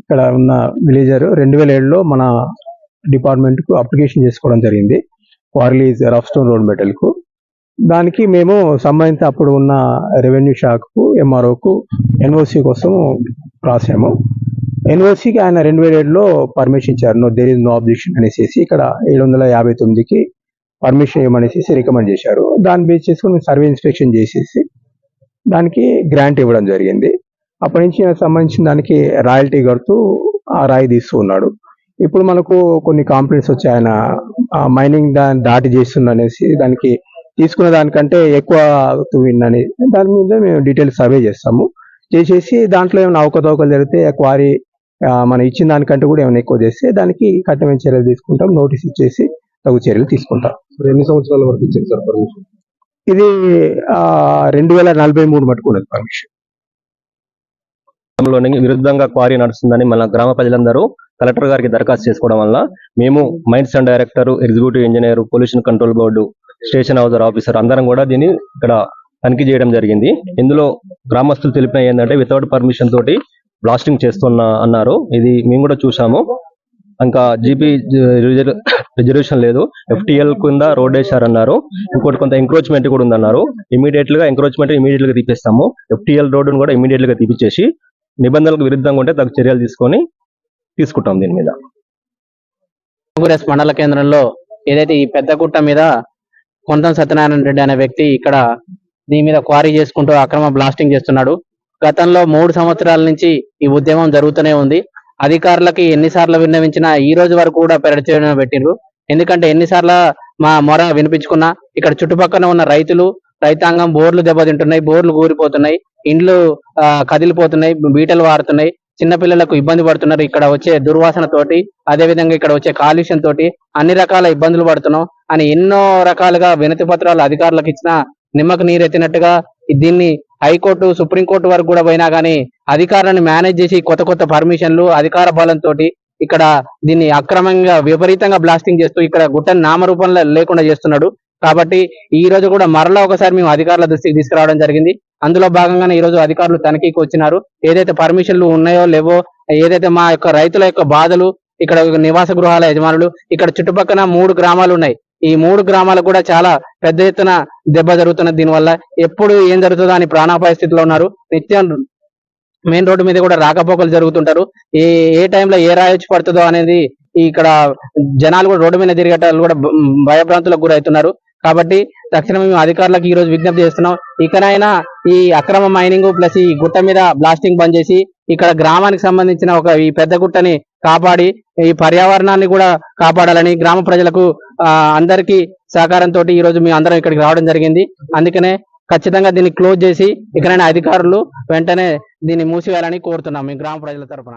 ఇక్కడ ఉన్న విలేజర్ రెండు వేల ఏడులో మన డిపార్ట్మెంట్కు అప్లికేషన్ చేసుకోవడం జరిగింది. క్వార్లీ రఫ్ స్టోన్ రోడ్ మెటల్కు దానికి మేము సంబంధిత అప్పుడు ఉన్న రెవెన్యూ శాఖకు ఎంఆర్ఓకు ఎన్ఓసి కోసం రాసాము ఎన్ఓసికి ఆయన రెండు వేల ఏడులో పర్మిషన్ ఇచ్చారు. No there is no objection అనేసి ఇక్కడ ఏడు వందల యాభై తొమ్మిదికి పర్మిషన్ ఇవ్వమనేసి రికమెండ్ చేశారు. దాన్ని బేస్ చేసుకుని సర్వే ఇన్స్పెక్షన్ చేసేసి దానికి గ్రాంట్ ఇవ్వడం జరిగింది. అప్పటి నుంచి సంబంధించిన దానికి రాయల్టీ కడుతూ ఆ రాయి తీస్తూ ఉన్నాడు ఇప్పుడు మనకు కొన్ని కాంప్లైంట్స్ వచ్చాయి. ఆయన మైనింగ్ దాన్ని దాటి చేస్తుంది అనేసి దానికి తీసుకున్న దానికంటే ఎక్కువ తవ్విందని దాని మీద మేము డీటెయిల్ సర్వే చేస్తాము. చేసేసి దాంట్లో ఏమైనా అవకతవకలు జరిగితే క్వారీ మనం ఇచ్చిన దానికంటే కూడా ఏమైనా ఎక్కువ చేస్తే దానికి కఠినమైన చర్యలు తీసుకుంటాం. నోటీస్ ఇచ్చేసి తగు చర్యలు తీసుకుంటాం. ఎన్ని సంవత్సరాల వరకు ఇచ్చారు సార్ పర్మిషన్ ఇది రెండు వేల నలభై మూడు మటుకు ఉన్నది పర్మిషన్ లోని విరుద్ధంగా క్వారీ నడుస్తుందని మన గ్రామ ప్రజలందరూ కలెక్టర్ గారికి దరఖాస్తు చేసుకోవడం వల్ల మేము mines and director executive engineer pollution control board station house officer అందరం కూడా దీన్ని ఇక్కడ తనిఖీ చేయడం జరిగింది. ఇందులో గ్రామస్తులు తెలిపిన ఏంటంటే వితౌట్ పర్మిషన్ తోటి బ్లాస్టింగ్ చేస్తున్న అన్నారు. ఇది మేము కూడా చూసాము ఇంకా జీపీ రిజర్వేషన్ లేదు. ఎఫ్టీఎల్ కింద రోడ్ వేశారన్నారు. ఇంకోటి కొంత ఎంక్రోచ్మెంట్ కూడా ఉందన్నారు. ఇమీడియట్గా ఎంక్రోచ్మెంట్ ఇమీడియట్గా తీపిస్తాము. ఎఫ్టీఎల్ రోడ్డును కూడా ఇమీడియట్గా తీపిచ్చేసి నిబంధనలకు విరుద్ధంగా ఉంటే తగు చర్యలు తీసుకొని తీసుకుంటాం దీని మీద. కాంగ్రెస్ మండల కేంద్రంలో ఏదైతే ఈ పెద్ద గుట్ట మీద కొంతం సత్యనారాయణ రెడ్డి అనే వ్యక్తి ఇక్కడ దీని మీద క్వారీ చేసుకుంటూ అక్రమ బ్లాస్టింగ్ చేస్తున్నాడు. గతంలో మూడు సంవత్సరాల నుంచి ఈ ఉద్యమం జరుగుతూనే ఉంది. అధికారులకి ఎన్నిసార్లు విన్నవించినా ఈ రోజు వరకు కూడా పెరచడం పెట్టిండ్రు. ఎందుకంటే ఎన్నిసార్లు మా మొర వినిపించుకున్నా ఇక్కడ చుట్టుపక్కల ఉన్న రైతులు రైతాంగం బోర్లు దెబ్బతింటున్నాయి బోర్లు కూలిపోతున్నాయి ఇండ్లు ఆ, కదిలిపోతున్నాయి బీటలు వారుతున్నాయి చిన్నపిల్లలకు ఇబ్బంది పడుతున్నారు. ఇక్కడ వచ్చే దుర్వాసన తోటి అదే విధంగా ఇక్కడ వచ్చే కాలుష్యం తోటి అన్ని రకాల ఇబ్బందులు పడుతున్నాం అని ఎన్నో రకాలుగా వినతి పత్రాలు అధికారులకు ఇచ్చిన నిమ్మకు నీరెత్తినట్టుగా దీన్ని హైకోర్టు సుప్రీంకోర్టు వరకు కూడా పోయినా కానీ అధికారాన్ని మేనేజ్ చేసి కొత్త కొత్త పర్మిషన్లు అధికార బలంతో ఇక్కడ దీన్ని అక్రమంగా విపరీతంగా బ్లాస్టింగ్ చేస్తూ ఇక్కడ గుట్టని నామరూపంలో లేకుండా చేస్తున్నాడు. కాబట్టి ఈ రోజు కూడా మరలా ఒకసారి మేము అధికారుల దృష్టికి తీసుకురావడం జరిగింది. అందులో భాగంగానే ఈ రోజు అధికారులు తనిఖీకి వచ్చినారు. ఏదైతే పర్మిషన్లు ఉన్నాయో లేవో ఏదైతే మా యొక్క రైతుల యొక్క బాధలు ఇక్కడ నివాస గృహాల యజమానులు ఇక్కడ చుట్టుపక్కల మూడు గ్రామాలు ఉన్నాయి. ఈ మూడు గ్రామాలకు కూడా చాలా పెద్ద ఎత్తున దెబ్బ జరుగుతున్నది దీనివల్ల ఎప్పుడు ఏం జరుగుతుందో అని ప్రాణాపాయ స్థితిలో ఉన్నారు. నిత్యం మెయిన్ రోడ్డు మీద కూడా రాకపోకలు జరుగుతుంటారు. ఏ ఏ టైంలో ఏ రాయొచ్చి పడుతుందో అనేది ఇక్కడ జనాలు కూడా రోడ్డు మీద తిరిగేటాలు కూడా భయభ్రాంతులకు గురవుతున్నారు. కాబట్టి తక్షణమే మేము అధికారులకు ఈ రోజు విజ్ఞప్తి చేస్తున్నాం. ఇకనైనా ఈ అక్రమ మైనింగ్ ప్లస్ ఈ గుట్ట మీద బ్లాస్టింగ్ బంద్ చేసి ఇక్కడ గ్రామానికి సంబంధించిన ఒక ఈ పెద్ద గుట్టని కాపాడి ఈ పర్యావరణాన్ని కూడా కాపాడాలని గ్రామ ప్రజలకు అందరికీ సహకారంతో ఈ రోజు మేము అందరం ఇక్కడికి రావడం జరిగింది. అందుకనే ఖచ్చితంగా దీన్ని క్లోజ్ చేసి ఇకనైనా అధికారులు వెంటనే దీన్ని మూసివేయాలని కోరుతున్నాం మీ గ్రామ ప్రజల తరపున.